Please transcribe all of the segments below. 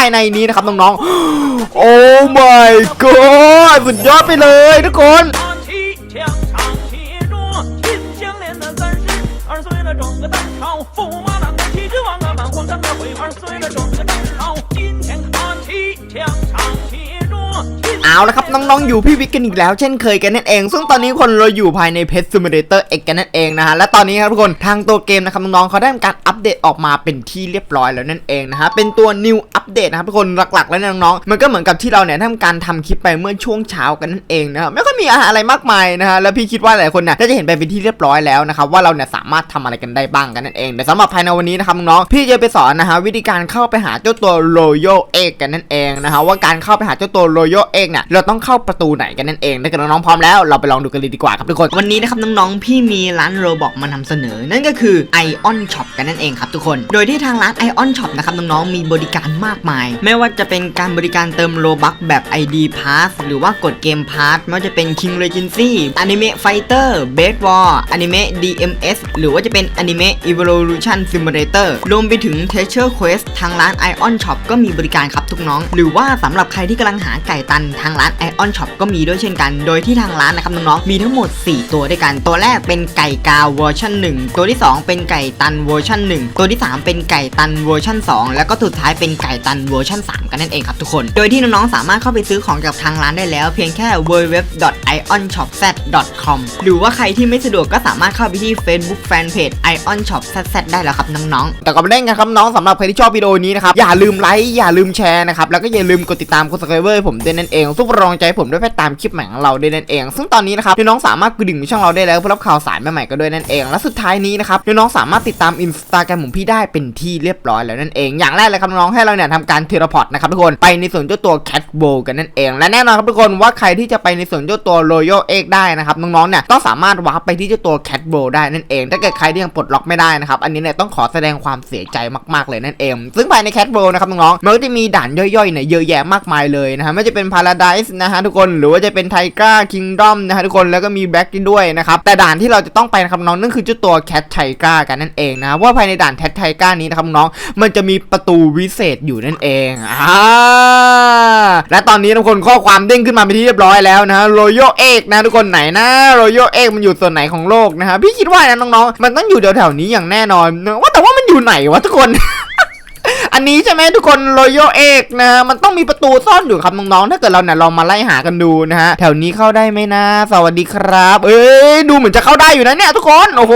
ายในนี้นะครับน้องๆ โอ้ my god สุดยอดไปเลยทุกคน 打起枪上写着秦香莲的三十二岁了，整个当朝驸马郎的旗帜王啊，满皇上的徽二岁了，整个当朝 เอาละครับน้องๆอยู่พี่วิกกันอีกแล้วเช่นเคยกันนั่นเอง ซึ่งตอนนี้คนเราอยู่ภายใน Pet Simulator X กันนั่นเองนะฮะและตอนนี้ครับทุกคนทางตัวเกมนะครับน้องๆเขาได้ทำการอัปเดตออกมาเป็นที่เรียบร้อยแล้วนั่นเองนะฮะเป็นตัว New Update นะครับทุกคนหลักๆ แล้วน้องๆมันก็เหมือนกับที่เราเนี่ยทำการทำคลิปไปเมื่อช่วงเช้ากันนั่นเองนะไม่ค่อยมีอะไรมากมายนะฮะแล้วพี่คิดว่าหลายคนเนี่ยน่าจะเห็นไปเป็นที่เรียบร้อยแล้วนะครับว่าเราเนี่ยสามารถทำอะไรกันได้บ้างกันนั่นเองแต่สำหรับภายในวันนี้นะครับน้องๆพี่จะไปสอนนะฮะวิธีการเข้าไปหาเจ้าตัว Royal Egg กันนั่นเองนะฮะว่าการเข้าไปหาเจ้าตัว Royal Egg เนี่ยเราต้องเข้าประตูไหนกันนั่นเองถ้าเกิดน้องๆพร้อมแล้วเราไปลองดูกันเลยดีกว่าครับทุกคนวันนี้นะครับน้องๆพี่มีร้านโรบอกมานำเสนอ นั่นก็คือ Ion Shop กันนั่นเองครับทุกคน โดยที่ทางร้าน Ion Shop นะครับน้องๆมีบริการมากมาย ไม่ว่าจะเป็นการบริการเติมโลบัคแบบ ID Pass หรือว่ากดเกม Pass ไม่ว่าจะเป็น King Regency Anime Fighter Base War Anime DMS หรือว่าจะเป็น Anime Evolution Simulator รวมไปถึง Treasure Quest ทางร้าน Ion Shop ก็มีบริการครับทุกน้อง หรือว่าสำหรับใครที่กำลังหาไก่ตันทางร้าน Ion Shop ก็มีด้วยเช่นกัน โดยที่ทางร้านนะครับน้องๆมีทั้งหมด 4 ตัวด้วยกัน ตัวแรกเป็นไก่กาวเวอร์ชัน1 ตัวที่ 2 เป็นไก่ตันเวอร์ชัน1 ตัวที่ 3 เป็นไก่ตันเวอร์ชัน2 แล้วก็สุดท้ายเป็นไก่ตันเวอร์ชัน3 กันนั่นเองครับทุกคน โดยที่น้องๆสามารถเข้าไปซื้อของจากทางร้านได้แล้ว เพียงแค่ www.ionshopz.com หรือว่าใครที่ไม่สะดวกก็สามารถเข้าไปที่ Facebook Fanpage Ion Shop ZZ ได้แล้วครับน้องๆ แต่ก็ไม่ได้กันครับน้องสำหรับใครที่ชอบวิดีโอนี้นะครับ อย่าลืมไลค์ อย่าลืมแชร์นะครับ แล้วก็อย่าลืมกดติดตามกด subscribe ให้ผมด้วยนั่นเองซุปรองใจผมด้วยไปตามคลิปใหม่ของเราด้วยนั่นเอง ซึ่งตอนนี้นะครับน้องๆสามารถกดดิ่งช่องเราได้แล้วเพื่อรับข่าวสารใหม่ๆก็ด้วยนั่นเอง และสุดท้ายนี้นะครับน้องๆสามารถติดตามอินสตาแกรมของพี่ได้เป็นที่เรียบร้อยแล้วนั่นเอง อย่างแรกเลยครับน้องให้เราเนี่ยทำการเทเลพอร์ตนะครับทุกคนไปในส่วนเจ้าตัว Cat b o w กันนั่นเอง และแน่นอนครับทุกคนว่าใครที่จะไปในส่วนเจ้าตัว Royal Egg ได้นะครับน้องๆเนี่ยต้องสามารถวาร์ปไปที่เจ้าตัว Cat b o w ได้นั่นเอง ถ้าเกิดใครที่ยังปลดล็อกไม่ได้นะครับอันนี้เนี่ยต้องขอแสดงความเสียใจมากๆเลยนั่นเอง ซึ่งภายใน Cat b o w นะครับน้องๆมันก็จะมีด่านย่อยๆเนี่ยเยอะแยะมากมายเลยนะฮะไม่ว่าจะเป็น Paradise นะฮะทุกคนหรือว่าจะเป็น Tiger Kingdom นะฮะทุกคนแล้วก็มี Black ด้วยนะครับแต่ด่านที่เราจะต้องไปนะครับน้องนั่นคือเจ้าตัว Cat Tiger กันนั่นเองนะว่าภายในด่าน Cat Tiger นี้นะครับน้องมันจะมีประตูวิเศษอยู่นั่นเองอ่า และตอนนี้ทุกคนข้อความเด้งขึ้นมาเป็นที่เรียบร้อยแล้วนะฮะ Royal Egg นะทุกคนไหนนะ Royal Egg มันอยู่ส่วนไหนของโลกนะฮะพี่คิดว่านะน้องๆมันต้องอยู่แถวๆนี้อย่างแน่นอนว่าแต่ว่ามันอยู่ไหนวะทุกคน นนี้ใช่ไหมทุกคน Royal Egg นะฮะมันต้องมีประตูซ่อนอยู่ครับน้องๆ ถ้าเกิดเราเนี่ยลองมาไล่หากันดูนะฮะ แถวนี้เข้าได้ไหมนะ สวัสดีครับ เอ้ย ดูเหมือนจะเข้าได้อยู่นะเนี่ยทุกคน โอ้โห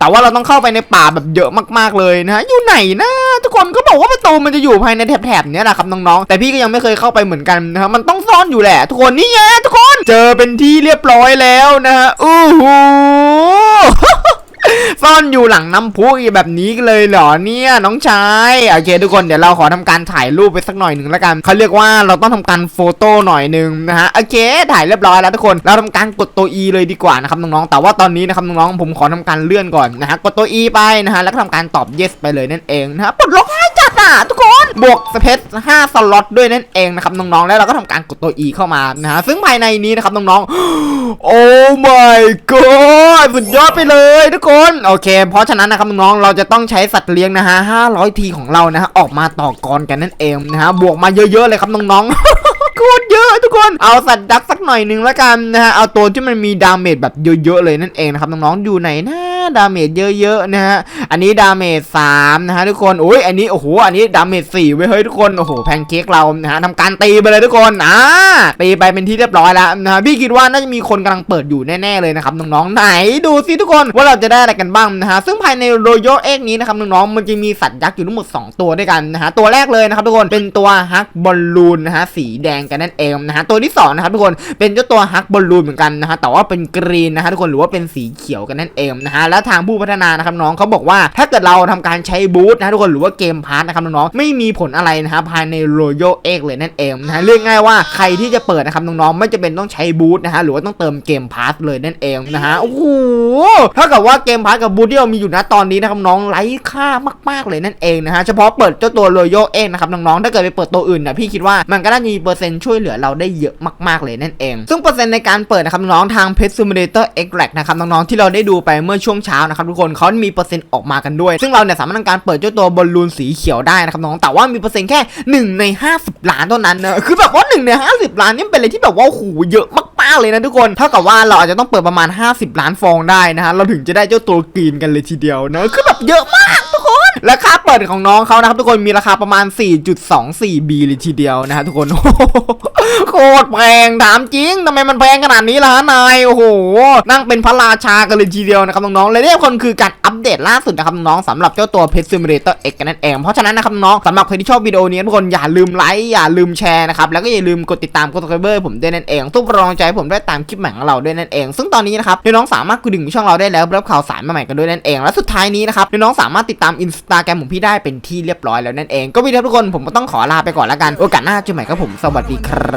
แต่ว่าเราต้องเข้าไปในป่าแบบเยอะมากๆเลยนะฮะ อยู่ไหนนะทุกคนก็บอกว่าประตูมันจะอยู่ภายในแถบๆเนี้ยแหละครับน้องๆ แต่พี่ก็ยังไม่เคยเข้าไปเหมือนกันนะฮะ มันต้องซ่อนอยู่แหละ ทุกคนนี่ไงทุกคน เจอเป็นที่เรียบร้อยแล้วนะฮะ อู้หู ซ่อนอยู่หลังน้ำพุอีแบบนี้เลยเหรอเนี่ยน้องชายโอเคทุกคนเดี๋ยวเราขอทำการถ่ายรูปไปสักหน่อยหนึ่งแล้วกันเขาเรียกว่าเราต้องทำการโฟโต้หน่อยหนึ่งนะฮะโอเคถ่ายเรียบร้อยแล้วทุกคนเราทำการกดตัว E เลยดีกว่านะครับน้องๆแต่ว่าตอนนี้นะครับน้องๆผมขอทำการเลื่อนก่อนนะฮะกดตัว E ไปนะฮะแล้วก็ทำการตอบ yes ไปเลยนั่นเองนะฮะปลดล็อกให้ ดอะทุกคน บวกสเปซ5สล็อตด้วยนั่นเองนะครับน้องๆ แล้วเราก็ทำการกดตัว E เข้ามานะฮะซึ่งภายในนี้นะครับน้องๆ โอ้ my god สุดยอดไปเลยทุกคน โอเค เพราะฉะนั้นนะครับน้องๆ เราจะต้องใช้สัตว์เลี้ยงนะฮะ500ทีของเรานะฮะออกมาต่อกรกันนั่นเองนะฮะบวกมาเยอะๆเลยครับน้องๆโคตรเยอะทุกคน เอาสัตว์ดักสักหน่อยหนึ่งแล้วกันนะฮะ เอาตัวที่มันมีดาเมจแบบเยอะๆเลยนั่นเองนะครับน้องๆ อยู่ไหนนะดาเมจเยอะๆนะฮะอันนี้ดาเมจ3นะฮะทุกคนโอ้ยอันนี้โอ้โหอันนี้ดาเมจ4เว้ยเฮ้ยทุกคนโอ้โหแพนเค้กเรานะฮะทำการตีไปเลยทุกคนอ่าตีไปเป็นที่เรียบร้อยแล้วนะฮะพี่คิดว่าน่าจะมีคนกำลังเปิดอยู่แน่ๆเลยนะครับน้องๆไหนดูสิทุกคนว่าเราจะได้อะไรกันบ้างนะฮะซึ่งภายใน Royal Egg นี้นะครับน้องๆมันจะมีสัตว์ยักษ์อยู่ทั้งหมด 2 ตัวด้วยกันนะฮะตัวแรกเลยนะครับทุกคนเป็นตัวฮักบอลลูนนะฮะสีแดงกันนั่นเองนะฮะตัวที่สองนะครับทุกคนเป็นเจ้าตัวฮักบอลลูนเหมือนกันนะฮะแต่ว่าเป็นกรีนนะฮะทุกคนหรือว่าเป็นสีเขียวกันนั่นเองนะฮะแล้วทางผู้พัฒนานะครับน้องเขาบอกว่าถ้าเกิดเราทำการใช้บูทนะทุกคนหรือว่าเกมพาร์ทนะครับน้องๆไม่มีผลอะไรนะฮะภายใน Royal Egg เลยนั่นเองนะฮะเรียกง่ายว่าใครที่จะเปิดนะครับน้องๆไม่จะเป็นต้องใช้บูทนะฮะหรือว่าต้องเติมเกมพาร์ทเลยนั่นเองนะฮะโอ้โหถ้าเกิดว่าเกมพาร์ทกับบูทที่เรามีอยู่นะตอนนี้นะครับน้องไร้ค่ามากๆเลยนั่นเองนะฮะเฉพาะเปิดเจ้าตัว Royal Egg นะครับน้องๆถ้าเกิดไปเปิดตัวอื่นนะพี่คิดว่ามันก็น่าจะมีเปอร์เซ็นต์ช่วยเหลือเราได้เยอะมากๆเลยนั่นเอง ซึ่งเปอร์เซ็นต์ในการเปิดนะครับน้องทาง Pet Simulator X Rack นะครับน้องๆที่เราได้ดูไปเมื่อช่วงเช้านะครับทุกคนเขามีเปอร์เซ็นต์ออกมากันด้วย ซึ่งเราเนี่ยสามารถทำการเปิดเจ้าตัวบอลลูนสีเขียวได้นะครับน้องแต่ว่ามีเปอร์เซ็นต์แค่ 1 ใน 50 ล้านเท่านั้นนะคือแบบว่า1ใน 50 ล้านนี่เป็นอะไรที่แบบว่าโอ้โหเยอะมากๆเลยนะทุกคนเท่ากับว่าเราอาจจะต้องเปิดประมาณ 50 ล้านฟองได้นะฮะเราถึงจะได้เจ้าตัวกรีนกันเลยทีเดียวนะคือแบบเยอะมากทุกคนและค่าเปิดของน้องเขานะครับทุกคนมีราคาประมาณ 4.24 B เลยทีเดียวนะฮะทุกคน โคตรแพงถามจริงทำไมมันแพงขนาดนี้ล่ะนายโอ้โห นั่งเป็นพระราชากันเลยทีเดียวนะครับน้องๆและนี่คนคือการอัปเดตล่าสุดนะครับน้องสำหรับเจ้าตัว Pet Simulator X กันนั่นเองเพราะฉะนั้นนะครับน้องสำหรับใครที่ชอบวิดีโอนี้ทุกคนอย่าลืมไลค์อย่าลืมแชร์นะครับแล้วก็อย่าลืมกดติดตามกด subscribe ผมด้วยนั่นเองทุกกำลังใจผมได้ตามคลิปใหม่ของเราด้วยนั่นเอง ซึ่งตอนนี้นะครับน้องสามารถกดดิ่งช่องเราได้แล้วรับข่าวสารใหม่ๆกันด้วยนั่นเอง และสุดท้ายนี้นะครับน้องสามารถติดตามอินสตาแกรมของพี่ได้เป็นที่เรียบร้อยแล้วนั่นเองก็วิดีโอทุกคนผมก็ต้องขอลาไปก่อนแล้วกันโอกาสหน้าเจอใหม่ครับผมสวัสดีคร